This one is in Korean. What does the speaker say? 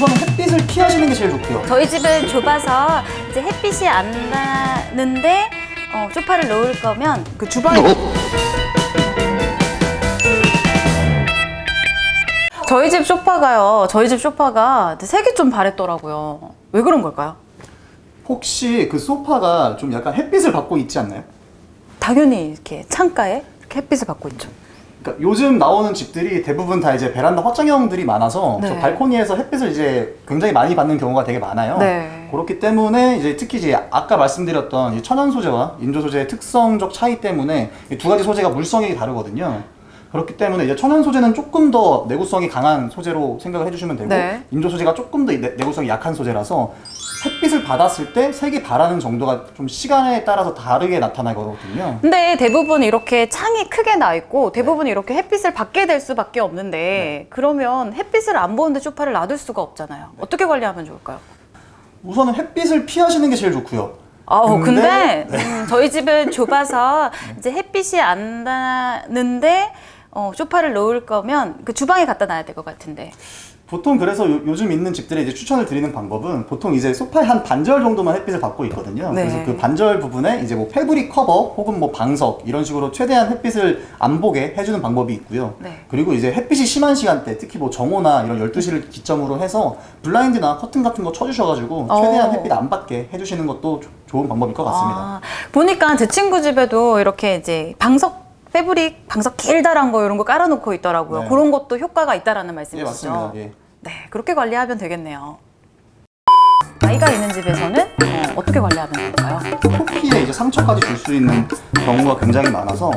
우선 햇빛을 피하시는 게 제일 좋고요. 저희 집은 좁아서 이제 햇빛이 안 나는데 어, 소파를 놓을 거면 그 주방에 저희 집 소파가요. 저희 집 소파가 색이 좀 바랬더라고요. 왜 그런 걸까요? 혹시 그 소파가 좀 약간 햇빛을 받고 있지 않나요? 당연히 이렇게 창가에 이렇게 햇빛을 받고 있죠. 그러니까 요즘 나오는 집들이 대부분 다 이제 베란다 확장형들이 많아서 네. 저 발코니에서 햇빛을 이제 굉장히 많이 받는 경우가 되게 많아요. 네. 그렇기 때문에 이제 특히 이제 아까 말씀드렸던 이 천연 소재와 인조 소재의 특성적 차이 때문에 이 두 가지 소재가 물성이 다르거든요. 그렇기 때문에 이제 천연 소재는 조금 더 내구성이 강한 소재로 생각을 해주시면 되고 네. 인조 소재가 조금 더 내- 내구성이 약한 소재라서 햇빛을 받았을 때 색이 바라는 정도가 좀 시간에 따라서 다르게 나타나거든요. 근데 대부분 이렇게 창이 크게 나 있고 대부분 이렇게 햇빛을 받게 될 수밖에 없는데 그러면 햇빛을 안 보는데 소파를 놔둘 수가 없잖아요. 어떻게 관리하면 좋을까요? 우선은 햇빛을 피하시는 게 제일 좋고요. 아, 근데, 근데- 음, 저희 집은 좁아서 이제 햇빛이 안 나는데 어, 소파를 놓을 거면 그 주방에 갖다 놔야 될 것 같은데. 보통 그래서 요, 즘 있는 집들에 이제 추천을 드리는 방법은 보통 이제 소파의 한 반절 정도만 햇빛을 받고 있거든요. 네. 그래서 그 반절 부분에 이제 뭐 패브릭 커버 혹은 뭐 방석 이런 식으로 최대한 햇빛을 안 보게 해주는 방법이 있고요. 네. 그리고 이제 햇빛이 심한 시간대, 특히 뭐 정오나 이런 12시를 기점으로 해서 블라인드나 커튼 같은 거 쳐주셔가지고 최대한 어. 햇빛 안 받게 해주시는 것도 조- 좋은 방법일 것 같습니다. 아, 보니까 제 친구 집에도 이렇게 이제 방석 패브릭 방석 길다란 거 이런 거 깔아놓고 있더라고요. 네. 그런 것도 효과가 있다라는 예, 말씀이시죠? 맞습니다. 예. 네, 그렇게 관리하면 되겠네요. 아이가 있는 집에서는 어, 어떻게 관리하면 될까요? 코피에 이제 상처까지 줄 수 있는 경우가 굉장히 많아서